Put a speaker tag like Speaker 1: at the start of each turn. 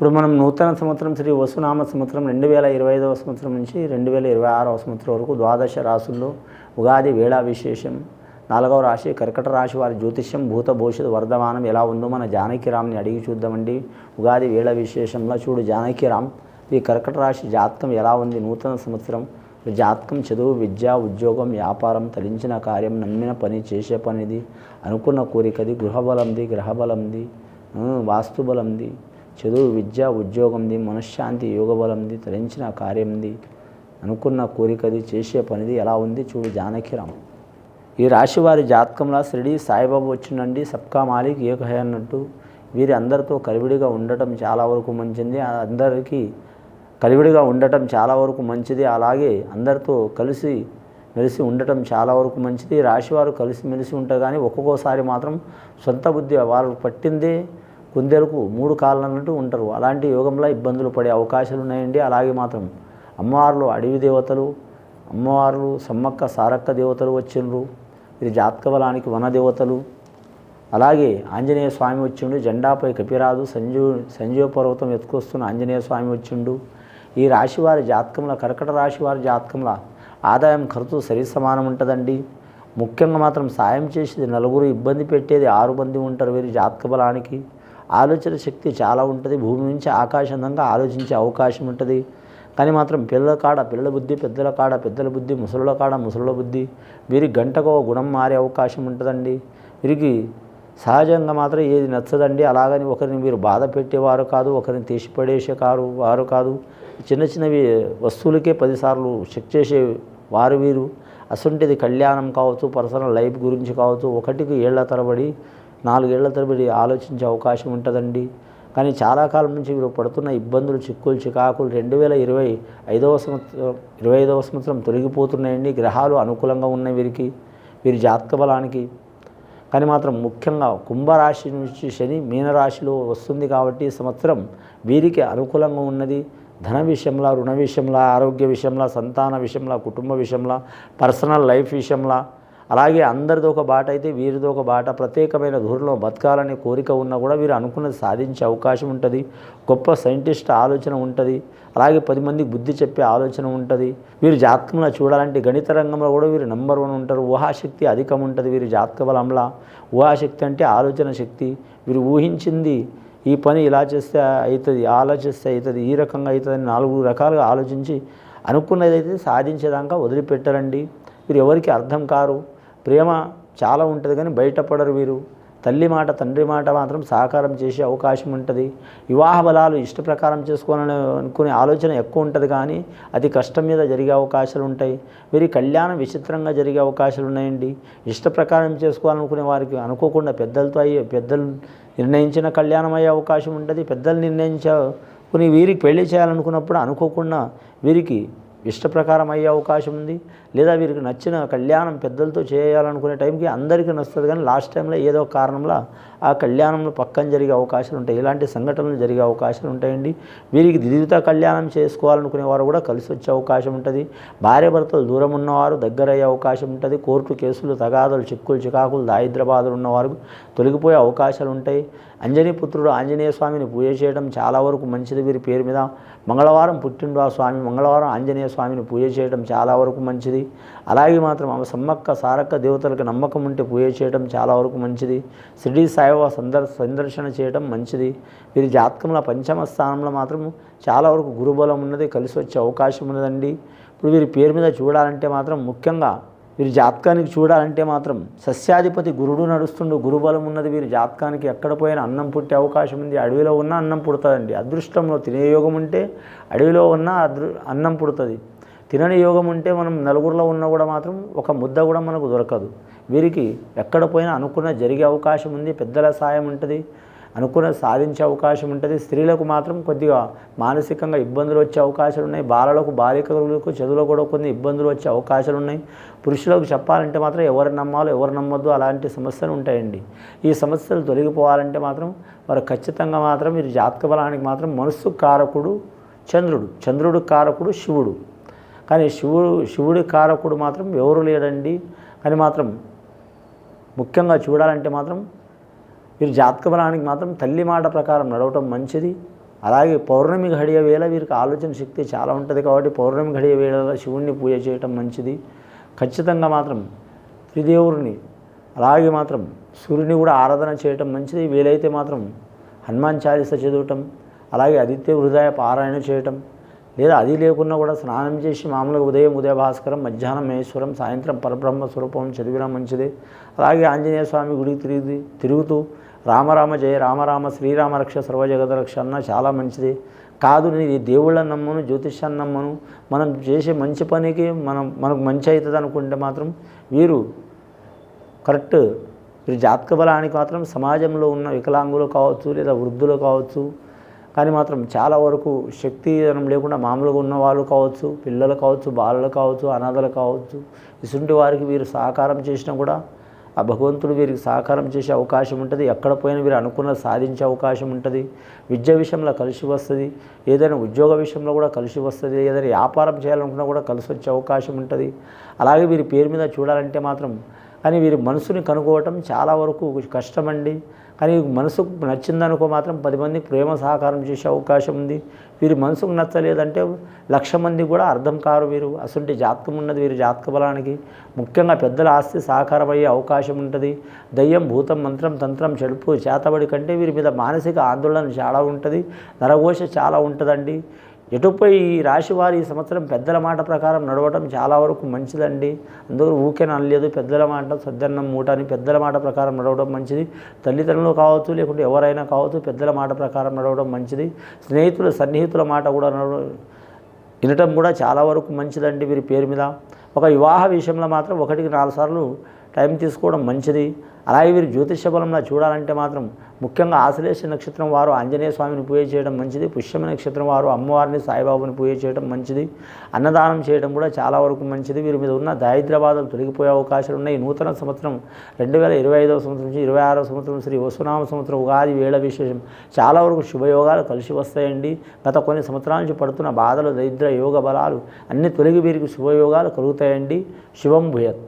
Speaker 1: ఇప్పుడు మనం నూతన సంవత్సరం శ్రీ వసునామ సంవత్సరం రెండు వేల ఇరవై ఐదవ సంవత్సరం నుంచి రెండు వేల ఇరవై ఆరవ సంవత్సరం వరకు ద్వాదశ రాసుల్లో ఉగాది వేళా విశేషం నాలుగవ రాశి కర్కట రాశి వారి జ్యోతిష్యం భూత భవిష్యత్ వర్ధమానం ఎలా ఉందో మన జానకిరామ్ని అడిగి చూద్దామండి. ఉగాది వేళ విశేషంలో చూడు జానకిరామ్ ఈ కర్కట రాశి జాతకం ఎలా ఉంది? నూతన సంవత్సరం ఈ జాతకం చదువు విద్య ఉద్యోగం వ్యాపారం తలించిన కార్యం నమ్మిన పని చేసే పనిది అనుకున్న కోరికది గృహబలంది గ్రహబలంది వాస్తుబలంది చదువు విద్య ఉద్యోగంది మనశ్శాంతి యోగబలంది తరించిన కార్యంది. అనుకున్న కోరికది చేసే పనిది ఎలా ఉంది చూడు జానకిరామ్ ఈ రాశి వారి జాతకంలో షిరిడి సాయిబాబు వచ్చిండండి సబ్కా మాలిక్ ఏకహే అన్నట్టు. వీరి అందరితో కలివిడిగా ఉండటం చాలా వరకు మంచిది. అందరికీ కలివిడిగా ఉండటం చాలా వరకు మంచిది. అలాగే అందరితో కలిసి మెలిసి ఉండటం చాలా వరకు మంచిది. రాశివారు కలిసి మెలిసి ఉంటారు కానీ ఒక్కొక్కసారి మాత్రం సొంత బుద్ధి వారు పట్టిందే కుందేలకు మూడు కాళ్ళు అన్నట్టు ఉంటారు. అలాంటి యోగంలో ఇబ్బందులు పడే అవకాశాలు ఉన్నాయండి. అలాగే మాత్రం అమ్మవార్లు అడవి దేవతలు అమ్మవార్లు సమ్మక్క సారక్క దేవతలు వచ్చిండ్రు. ఇది జాతక బలానికి వన దేవతలు. అలాగే ఆంజనేయ స్వామి వచ్చిండు. జెండాపై కపిరాజు సంజీవ్ సంజీవ పర్వతం ఎత్తుకొస్తున్న ఆంజనేయ స్వామి వచ్చిండు. ఈ రాశి వారి జాతకంలో కర్కట రాశి వారి జాతకంలో ఆదాయం ఖర్చు సరి సమానం ఉంటుందండి. ముఖ్యంగా మాత్రం సాయం చేసేది నలుగురు ఇబ్బంది పెట్టేది ఆరు మంది ఉంటారు వీరి జాతక బలానికి ఆలోచన శక్తి చాలా ఉంటుంది. భూమి నుంచి ఆకాశంగా ఆలోచించే అవకాశం ఉంటుంది. కానీ మాత్రం పిల్లల కాడ పిల్లల బుద్ధి పెద్దల కాడ పెద్దల బుద్ధి ముసలుల కాడ ముసలుల బుద్ధి వీరికి గంటకో గుణం మారే అవకాశం ఉంటుందండి. వీరికి సహజంగా మాత్రం ఏది నచ్చదండి అలాగని ఒకరిని మీరు బాధ పెట్టేవారు కాదు ఒకరిని తీసిపడేసే కారు వారు కాదు. చిన్న చిన్నవి వస్తువులకే పదిసార్లు చెక్ చేసే వారు వీరు. అసంటిది కళ్యాణం కావచ్చు పర్సనల్ లైఫ్ గురించి కావచ్చు ఒకటికి ఏళ్ళ తరబడి నాలుగేళ్ళ తరబడి ఆలోచించే అవకాశం ఉంటుందండి. కానీ చాలా కాలం నుంచి వీరు పడుతున్న ఇబ్బందులు చిక్కులు చికాకులు రెండు వేల ఇరవై ఐదవ సంవత్సరం ఇరవై ఐదవ సంవత్సరం తొలగిపోతున్నాయండి. గ్రహాలు అనుకూలంగా ఉన్నాయి వీరికి వీరి జాతక బలానికి. కానీ మాత్రం ముఖ్యంగా కుంభరాశి నుంచి శని మీనరాశిలో వస్తుంది కాబట్టి సంవత్సరం వీరికి అనుకూలంగా ఉన్నది. ధన విషయంలో రుణ విషయంలో ఆరోగ్య విషయంలో సంతాన విషయంలో కుటుంబ విషయంలో పర్సనల్ లైఫ్ విషయంలో అలాగే అందరిదో ఒక బాట అయితే వీరిదో ఒక బాట ప్రత్యేకమైన ధూరంలో బతకాలనే కోరిక ఉన్నా కూడా వీరు అనుకున్నది సాధించే అవకాశం ఉంటుంది. గొప్ప సైంటిస్ట్ ఆలోచన ఉంటుంది. అలాగే పది మందికి బుద్ధి చెప్పే ఆలోచన ఉంటుంది. వీరు జాతకంలో చూడాలంటే గణిత రంగంలో కూడా వీరు నెంబర్ వన్ ఉంటారు. ఊహాశక్తి అధికం ఉంటుంది వీరి జాతక బలంలో. ఊహాశక్తి అంటే ఆలోచన శక్తి. వీరు ఊహించింది ఈ పని ఇలా చేస్తే అవుతుంది అలా చేస్తే అవుతుంది ఈ రకంగా అవుతుంది అని నాలుగు రకాలుగా ఆలోచించి అనుకున్నదైతే సాధించేదాకా వదిలిపెట్టరండి. వీరు ఎవరికి అర్థం కారు? ప్రేమ చాలా ఉంటుంది కానీ బయటపడరు వీరు. తల్లి మాట తండ్రి మాట మాత్రం సహకారం చేసే అవకాశం ఉంటుంది. వివాహ బలాలు ఇష్ట ప్రకారం చేసుకోవాలని అనుకునే ఆలోచన ఎక్కువ ఉంటుంది కానీ అది కష్టం మీద జరిగే అవకాశాలు ఉంటాయి. వీరి కళ్యాణం విచిత్రంగా జరిగే అవకాశాలు ఉన్నాయండి. ఇష్ట ప్రకారం చేసుకోవాలనుకునే వారికి అనుకోకుండా పెద్దలతో అయ్యే పెద్దలు నిర్ణయించిన కళ్యాణం అయ్యే అవకాశం ఉంటుంది. పెద్దలు నిర్ణయించుకుని వీరికి పెళ్ళి చేయాలనుకున్నప్పుడు అనుకోకుండా వీరికి ఇష్టప్రకారం అయ్యే అవకాశం ఉంది. లేదా వీరికి నచ్చిన కళ్యాణం పెద్దలతో చేయాలనుకునే టైంకి అందరికీ నచ్చుతుంది కానీ లాస్ట్ టైంలో ఏదో ఒక కారణంలో ఆ కళ్యాణంలో పక్కన జరిగే అవకాశాలు ఉంటాయి. ఇలాంటి సంఘటనలు జరిగే అవకాశాలు ఉంటాయండి. వీరికి దిదివిత కళ్యాణం చేసుకోవాలనుకునే వారు కూడా కలిసి వచ్చే అవకాశం ఉంటుంది. భార్యాభర్తలు దూరం ఉన్నవారు దగ్గర అయ్యే అవకాశం ఉంటుంది. కోర్టు కేసులు తగాదులు చిక్కులు చికాకులు దారిద్రబాధలు ఉన్నవారు తొలగిపోయే అవకాశాలు ఉంటాయి. అంజనీ పుత్రుడు ఆంజనేయ స్వామిని పూజ చేయడం చాలా వరకు మంచిది. వీరి పేరు మీద మంగళవారం పుట్టిండు ఆ స్వామి. మంగళవారం ఆంజనేయ స్వామిని పూజ చేయడం చాలా వరకు మంచిది. అలాగే మాత్రం ఆమె సమ్మక్క సారక్క దేవతలకు నమ్మకం ఉంటే పూజ చేయడం చాలా వరకు మంచిది. షిరిడి సాయిబాబా సందర్ సందర్శన చేయడం మంచిది. వీరి జాతకంలో పంచమ స్థానంలో మాత్రం చాలా వరకు గురుబలం ఉన్నది. కలిసి వచ్చే అవకాశం ఉన్నదండి. ఇప్పుడు వీరి పేరు మీద చూడాలంటే మాత్రం ముఖ్యంగా వీరి జాతకానికి చూడాలంటే మాత్రం సస్యాధిపతి గురుడు నడుస్తుండు గురుబలం ఉన్నది వీరి జాతకానికి ఎక్కడ పోయినా అన్నం పుట్టే అవకాశం ఉంది. అడవిలో ఉన్న అన్నం పుడుతుందండి. అదృష్టంలో తినే యోగం ఉంటే అడవిలో ఉన్న అదృ అన్నం పుడుతుంది. తినని యోగం ఉంటే మనం నలుగురిలో ఉన్నా కూడా మాత్రం ఒక ముద్ద కూడా మనకు దొరకదు. వీరికి ఎక్కడ పోయినా అనుకున్న జరిగే అవకాశం ఉంది పెద్దల సాయం ఉంటుంది. అనుకున్న సాధించే అవకాశం ఉంటుంది. స్త్రీలకు మాత్రం కొద్దిగా మానసికంగా ఇబ్బందులు వచ్చే అవకాశాలు ఉన్నాయి. బాలలకు బాలికలకు చదువులో కూడా కొన్ని ఇబ్బందులు వచ్చే అవకాశాలు ఉన్నాయి. పురుషులకు చెప్పాలంటే మాత్రం ఎవరు నమ్మాలో ఎవరు నమ్మొద్దు అలాంటి సమస్యలు ఉంటాయండి. ఈ సమస్యలు తొలగిపోవాలంటే మాత్రం వారు ఖచ్చితంగా మాత్రం మీరు జాతక బలానికి మాత్రం మనస్సు కారకుడు చంద్రుడు. చంద్రుడు కారకుడు శివుడు. కానీ శివుడు శివుడి కారకుడు మాత్రం ఎవరు లేడండి? కానీ మాత్రం ముఖ్యంగా చూడాలంటే మాత్రం వీరు జాతక బలానికి మాత్రం తల్లి మాట ప్రకారం నడవటం మంచిది. అలాగే పౌర్ణమి ఘడియ వేళ వీరికి ఆలోచన శక్తి చాలా ఉంటుంది కాబట్టి పౌర్ణమి ఘడియ వేళలో శివుణ్ణి పూజ చేయటం మంచిది. ఖచ్చితంగా మాత్రం త్రిదేవుడిని అలాగే మాత్రం సూర్యుని కూడా ఆరాధన చేయటం మంచిది. వీలైతే మాత్రం హనుమాన్ చాలీస చదవటం అలాగే ఆదిత్య హృదయ పారాయణ చేయటం లేదా అది లేకున్నా కూడా స్నానం చేసి మామూలుగా ఉదయం ఉదయభాస్కరం మధ్యాహ్నం మహేశ్వరం సాయంత్రం పరబ్రహ్మ స్వరూపం చదివినా మంచిది. అలాగే ఆంజనేయ స్వామి గుడికి తిరిగి తిరుగుతూ రామరామ జయ రామరామ శ్రీరామ రక్ష సర్వజగత రక్ష అన్న చాలా మంచిది. కాదు నేను ఈ దేవుళ్ళని నమ్మను జ్యోతిష్యాన్ని నమ్మను. మనం చేసే మంచి పనికి మనం మనకు మంచి అవుతుంది అనుకుంటే మాత్రం వీరు కరెక్ట్. వీరి జాతక బలానికి మాత్రం సమాజంలో ఉన్న వికలాంగులు కావచ్చు లేదా వృద్ధులు కావచ్చు కానీ మాత్రం చాలా వరకు శక్తిదనం లేకుండా మామూలుగా ఉన్న వాళ్ళు కావచ్చు పిల్లలు కావచ్చు బాలలు కావచ్చు అనాథలు కావచ్చు ఇసుంటి వారికి వీరు సహకారం చేసినా కూడా ఆ భగవంతుడు వీరికి సహకారం చేసే అవకాశం ఉంటుంది. ఎక్కడ పోయినా వీరు అనుకున్న సాధించే అవకాశం ఉంటుంది. విద్య విషయంలో కలిసి వస్తుంది. ఏదైనా ఉద్యోగ విషయంలో కూడా కలిసి వస్తుంది. ఏదైనా వ్యాపారం చేయాలనుకున్నా కూడా కలిసి వచ్చే అవకాశం ఉంటుంది. అలాగే వీరి పేరు మీద చూడాలంటే మాత్రం కానీ వీరి మనసుని కనుక్కోవటం చాలా వరకు కష్టమండి. కానీ మనసుకు నచ్చిందనుకో మాత్రం పది మందికి ప్రేమ సహకారం చేసే అవకాశం ఉంది. వీరి మనసుకు నచ్చలేదంటే లక్ష మంది కూడా అర్థం కారు వీరు. అసలు జాతకం ఉన్నది వీరి జాతక బలానికి. ముఖ్యంగా పెద్దల ఆస్తి సహకారం అయ్యే అవకాశం ఉంటుంది. దయ్యం భూతం మంత్రం తంత్రం చెడుపు చేతబడి కంటే వీరి మీద మానసిక ఆందోళన చాలా ఉంటుంది. నరఘోష చాలా ఉంటుందండి. ఎటుపై ఈ రాశి వారి ఈ సంవత్సరం పెద్దల మాట ప్రకారం నడవటం చాలా వరకు మంచిదండి. అందుకు ఊరికే అనలేదు పెద్దల మాట సద్దన్నం మూట అని పెద్దల మాట ప్రకారం నడవడం మంచిది. తల్లిదండ్రులు కావచ్చు లేకుంటే ఎవరైనా కావచ్చు పెద్దల మాట ప్రకారం నడవడం మంచిది. స్నేహితుల సన్నిహితుల మాట కూడా నడవ వినటం కూడా చాలా వరకు మంచిదండి వీరి పేరు మీద. ఒక వివాహ విషయంలో మాత్రం ఒకటికి నాలుగు సార్లు టైం తీసుకోవడం మంచిది. అలాగే వీరు జ్యోతిష బలంలో చూడాలంటే మాత్రం ముఖ్యంగా ఆశ్లేష నక్షత్రం వారు ఆంజనేయ స్వామిని పూజ చేయడం మంచిది. పుష్యమ నక్షత్రం వారు అమ్మవారిని సాయిబాబుని పూజ చేయడం మంచిది. అన్నదానం చేయడం కూడా చాలా వరకు మంచిది. వీరి మీద ఉన్న దారిద్ర్యబాధలు తొలగిపోయే అవకాశాలు ఉన్నాయి. నూతన సంవత్సరం రెండు వేల ఇరవై ఐదవ సంవత్సరం నుంచి ఇరవై ఆరవ సంవత్సరం శ్రీ వసునామ సంవత్సరం ఉగాది వేళ విశేషం. చాలా వరకు శుభయోగాలు కలిసి వస్తాయండి. గత కొన్ని సంవత్సరాల నుంచి పడుతున్న బాధలు దరిద్ర యోగ బలాలు అన్ని తొలగి వీరికి శుభయోగాలు కలుగుతాయండి. శివం భూయత్.